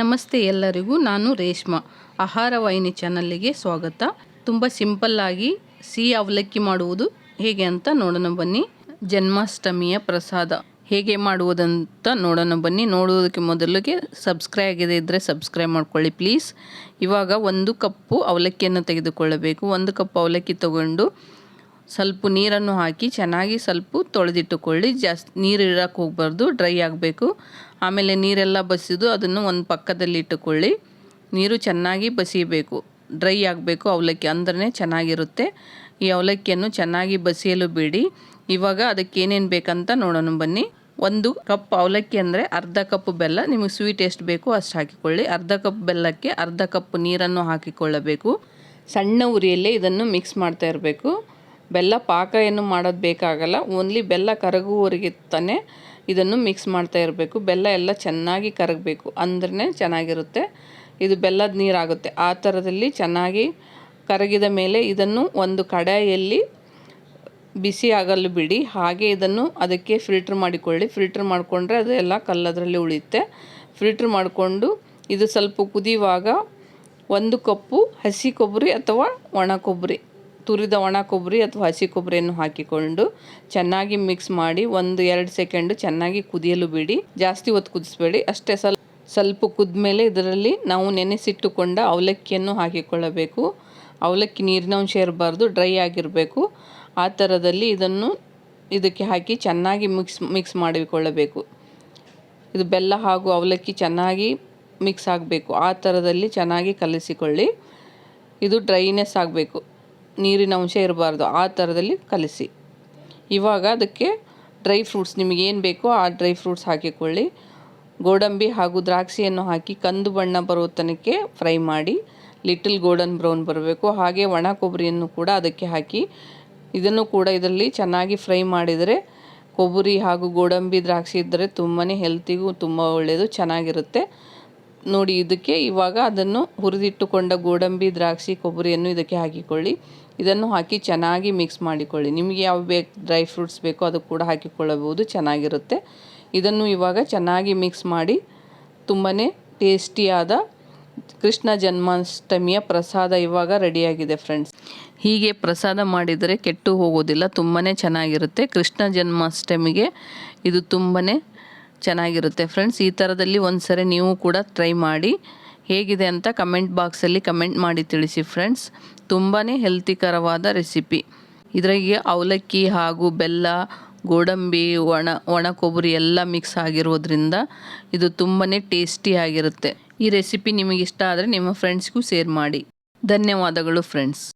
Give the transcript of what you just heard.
ನಮಸ್ತೆ ಎಲ್ಲರಿಗೂ, ನಾನು ರೇಷ್ಮಾ. ಆಹಾರ ವಾಹಿನಿ ಚಾನಲ್ಲಿಗೆ ಸ್ವಾಗತ. ತುಂಬ ಸಿಂಪಲ್ಲಾಗಿ ಸಿಹಿ ಅವಲಕ್ಕಿ ಮಾಡುವುದು ಹೇಗೆ ಅಂತ ನೋಡೋಣ ಬನ್ನಿ. ಜನ್ಮಾಷ್ಟಮಿಯ ಪ್ರಸಾದ ಹೇಗೆ ಮಾಡುವುದಂತ ನೋಡೋಣ ಬನ್ನಿ. ನೋಡುವುದಕ್ಕೆ ಮೊದಲಿಗೆ ಸಬ್ಸ್ಕ್ರೈಬ್ ಆಗಿದೆ ಇದ್ದರೆ ಸಬ್ಸ್ಕ್ರೈಬ್ ಮಾಡ್ಕೊಳ್ಳಿ ಪ್ಲೀಸ್. ಇವಾಗ ಒಂದು ಕಪ್ಪು ಅವಲಕ್ಕಿಯನ್ನು ತೆಗೆದುಕೊಳ್ಳಬೇಕು. ಒಂದು ಕಪ್ ಅವಲಕ್ಕಿ ತಗೊಂಡು ಸ್ವಲ್ಪ ನೀರನ್ನು ಹಾಕಿ ಚೆನ್ನಾಗಿ ಸ್ವಲ್ಪ ತೊಳೆದಿಟ್ಟುಕೊಳ್ಳಿ. ಜಾಸ್ತಿ ನೀರು ಇಡಕ್ಕೆ ಹೋಗಬಾರ್ದು, ಡ್ರೈ ಆಗಬೇಕು. ಆಮೇಲೆ ನೀರೆಲ್ಲ ಬಸಿದು ಅದನ್ನು ಒಂದು ಪಕ್ಕದಲ್ಲಿ ಇಟ್ಟುಕೊಳ್ಳಿ. ನೀರು ಚೆನ್ನಾಗಿ ಬಸಿಯಬೇಕು. ಡ್ರೈ ಆಗಬೇಕು ಅವಲಕ್ಕಿ ಅಂದ್ರೆ ಚೆನ್ನಾಗಿರುತ್ತೆ. ಈ ಅವಲಕ್ಕಿಯನ್ನು ಚೆನ್ನಾಗಿ ಬಸಿಯಲು ಬಿಡಿ. ಇವಾಗ ಅದಕ್ಕೆ ಏನೇನು ಬೇಕಂತ ನೋಡೋಣ ಬನ್ನಿ. ಒಂದು ಕಪ್ ಅವಲಕ್ಕಿ ಅಂದರೆ ಅರ್ಧ ಕಪ್ ಬೆಲ್ಲ. ನಿಮಗೆ ಸ್ವೀಟ್ ಎಷ್ಟು ಬೇಕೋ ಅಷ್ಟು ಹಾಕಿಕೊಳ್ಳಿ. ಅರ್ಧ ಕಪ್ ಬೆಲ್ಲಕ್ಕೆ ಅರ್ಧ ಕಪ್ ನೀರನ್ನು ಹಾಕಿಕೊಳ್ಳಬೇಕು. ಸಣ್ಣ ಉರಿಯಲ್ಲೇ ಇದನ್ನು ಮಿಕ್ಸ್ ಮಾಡ್ತಾ ಇರಬೇಕು. ಬೆಲ್ಲ ಪಾಕ ಏನು ಮಾಡೋದು ಬೇಕಾಗಲ್ಲ ಓನ್ಲಿ ಬೆಲ್ಲ ಕರಗುವವರೆಗೆ ತಾನೇ ಇದನ್ನು ಮಿಕ್ಸ್ ಮಾಡ್ತಾ ಇರಬೇಕು. ಬೆಲ್ಲ ಎಲ್ಲ ಚೆನ್ನಾಗಿ ಕರಗಬೇಕು, ಅಂದ್ರೆ ಚೆನ್ನಾಗಿರುತ್ತೆ. ಇದು ಬೆಲ್ಲದ ನೀರಾಗುತ್ತೆ. ಆ ಥರದಲ್ಲಿ ಚೆನ್ನಾಗಿ ಕರಗಿದ ಮೇಲೆ ಇದನ್ನು ಒಂದು ಕಡಾಯಲ್ಲಿ ಬಿಸಿ ಆಗಲು ಬಿಡಿ. ಹಾಗೆ ಇದನ್ನು ಅದಕ್ಕೆ ಫಿಲ್ಟ್ರ್ ಮಾಡಿಕೊಳ್ಳಿ. ಫಿಲ್ಟ್ರ್ ಮಾಡಿಕೊಂಡ್ರೆ ಅದು ಎಲ್ಲ ಕಲ್ಲದರಲ್ಲಿ ಉಳಿಯುತ್ತೆ. ಫಿಲ್ಟ್ರ್ ಮಾಡಿಕೊಂಡು ಇದು ಸ್ವಲ್ಪ ಕುದಿಯುವಾಗ ಒಂದು ಕಪ್ಪು ಹಸಿ ಕೊಬ್ಬರಿ ಅಥವಾ ಒಣ ಕೊಬ್ಬರಿ ತುರಿದ ಒಣ ಕೊಬ್ಬರಿ ಅಥವಾ ಹಸಿ ಕೊಬ್ಬರಿಯನ್ನು ಹಾಕಿಕೊಂಡು ಚೆನ್ನಾಗಿ ಮಿಕ್ಸ್ ಮಾಡಿ ಒಂದು ಎರಡು ಸೆಕೆಂಡು ಚೆನ್ನಾಗಿ ಕುದಿಯಲು ಬಿಡಿ. ಜಾಸ್ತಿ ಹೊತ್ತು ಕುದಿಸ್ಬೇಡಿ. ಅಷ್ಟೇ ಸ್ವಲ್ಪ ಸ್ವಲ್ಪ ಕುದ್ಮೇಲೆ ಇದರಲ್ಲಿ ನಾವು ನೆನೆಸಿಟ್ಟುಕೊಂಡ ಅವಲಕ್ಕಿಯನ್ನು ಹಾಕಿಕೊಳ್ಳಬೇಕು. ಅವಲಕ್ಕಿ ನೀರಿನ ಅಂಶ ಇರಬಾರ್ದು ಡ್ರೈ ಆಗಿರಬೇಕು. ಆ ಥರದಲ್ಲಿ ಇದನ್ನು ಇದಕ್ಕೆ ಹಾಕಿ ಚೆನ್ನಾಗಿ ಮಿಕ್ಸ್ ಮಿಕ್ಸ್ ಮಾಡಿಕೊಳ್ಳಬೇಕು. ಇದು ಬೆಲ್ಲ ಹಾಗೂ ಅವಲಕ್ಕಿ ಚೆನ್ನಾಗಿ ಮಿಕ್ಸ್ ಆಗಬೇಕು. ಆ ಥರದಲ್ಲಿ ಚೆನ್ನಾಗಿ ಕಲಿಸಿಕೊಳ್ಳಿ. ಇದು ಡ್ರೈನೆಸ್ ಆಗಬೇಕು. ನೀರಿನ ಅಂಶ ಇರಬಾರ್ದು. ಆ ಥರದಲ್ಲಿ ಕಲಸಿ. ಇವಾಗ ಅದಕ್ಕೆ ಡ್ರೈ ಫ್ರೂಟ್ಸ್ ನಿಮಗೇನು ಬೇಕೋ ಆ ಡ್ರೈ ಫ್ರೂಟ್ಸ್ ಹಾಕಿಕೊಳ್ಳಿ. ಗೋಡಂಬಿ ಹಾಗೂ ದ್ರಾಕ್ಷಿಯನ್ನು ಹಾಕಿ ಕಂದು ಬಣ್ಣ ಬರೋ ತನಕ ಫ್ರೈ ಮಾಡಿ, ಲಿಟಲ್ ಗೋಲ್ಡನ್ ಬ್ರೌನ್ ಬರಬೇಕು. ಹಾಗೆ ಒಣ ಕೊಬ್ಬರಿಯನ್ನು ಕೂಡ ಅದಕ್ಕೆ ಹಾಕಿ, ಇದನ್ನು ಕೂಡ ಇದರಲ್ಲಿ ಚೆನ್ನಾಗಿ ಫ್ರೈ ಮಾಡಿದರೆ ಕೊಬ್ಬರಿ ಹಾಗೂ ಗೋಡಂಬಿ ದ್ರಾಕ್ಷಿ ಇದ್ದರೆ ತುಂಬಾ ಹೆಲ್ತಿಗೂ ತುಂಬ ಒಳ್ಳೆಯದು ಚೆನ್ನಾಗಿರುತ್ತೆ. ನೋಡಿ, ಇದಕ್ಕೆ ಇವಾಗ ಅದನ್ನು ಹುರಿದಿಟ್ಟುಕೊಂಡ ಗೋಡಂಬಿ, ದ್ರಾಕ್ಷಿ, ಕೊಬ್ಬರಿಯನ್ನು ಇದಕ್ಕೆ ಹಾಕಿಕೊಳ್ಳಿ. ಇದನ್ನು ಹಾಕಿ ಚೆನ್ನಾಗಿ ಮಿಕ್ಸ್ ಮಾಡಿಕೊಳ್ಳಿ. ನಿಮಗೆ ಯಾವ ಬೇಕು ಡ್ರೈ ಫ್ರೂಟ್ಸ್ ಬೇಕೋ ಅದು ಕೂಡ ಹಾಕಿಕೊಳ್ಳಬಹುದು, ಚೆನ್ನಾಗಿರುತ್ತೆ. ಇದನ್ನು ಇವಾಗ ಚೆನ್ನಾಗಿ ಮಿಕ್ಸ್ ಮಾಡಿ ತುಂಬಾ ಟೇಸ್ಟಿಯಾದ ಕೃಷ್ಣ ಜನ್ಮಾಷ್ಟಮಿಯ ಪ್ರಸಾದ ಇವಾಗ ರೆಡಿಯಾಗಿದೆ ಫ್ರೆಂಡ್ಸ್ ಹೀಗೆ ಪ್ರಸಾದ ಮಾಡಿದರೆ ಕೆಟ್ಟು ಹೋಗೋದಿಲ್ಲ ತುಂಬಾ ಚೆನ್ನಾಗಿರುತ್ತೆ. ಕೃಷ್ಣ ಜನ್ಮಾಷ್ಟಮಿಗೆ ಇದು ತುಂಬಾ ಚೆನ್ನಾಗಿರುತ್ತೆ ಫ್ರೆಂಡ್ಸ್ ಈ ಥರದಲ್ಲಿ ಒಂದು ಸರಿ ನೀವು ಕೂಡ ಟ್ರೈ ಮಾಡಿ ಹೇಗಿದೆ ಅಂತ ಕಮೆಂಟ್ ಬಾಕ್ಸಲ್ಲಿ ಕಮೆಂಟ್ ಮಾಡಿ ತಿಳಿಸಿ ಫ್ರೆಂಡ್ಸ್. ತುಂಬಾ ಹೆಲ್ತಿಕರವಾದ ರೆಸಿಪಿ. ಇದರಾಗೆ ಅವಲಕ್ಕಿ ಹಾಗೂ ಬೆಲ್ಲ, ಗೋಡಂಬಿ, ಒಣ ಒಣ ಕೊಬ್ಬರಿ ಎಲ್ಲ ಮಿಕ್ಸ್ ಆಗಿರೋದ್ರಿಂದ ಇದು ತುಂಬಾ ಟೇಸ್ಟಿಯಾಗಿರುತ್ತೆ ಈ ರೆಸಿಪಿ ನಿಮಗೆ ಇಷ್ಟ ಆದರೆ ನಿಮ್ಮ ಫ್ರೆಂಡ್ಸ್ಗೂ ಶೇರ್ ಮಾಡಿ. ಧನ್ಯವಾದಗಳು ಫ್ರೆಂಡ್ಸ್.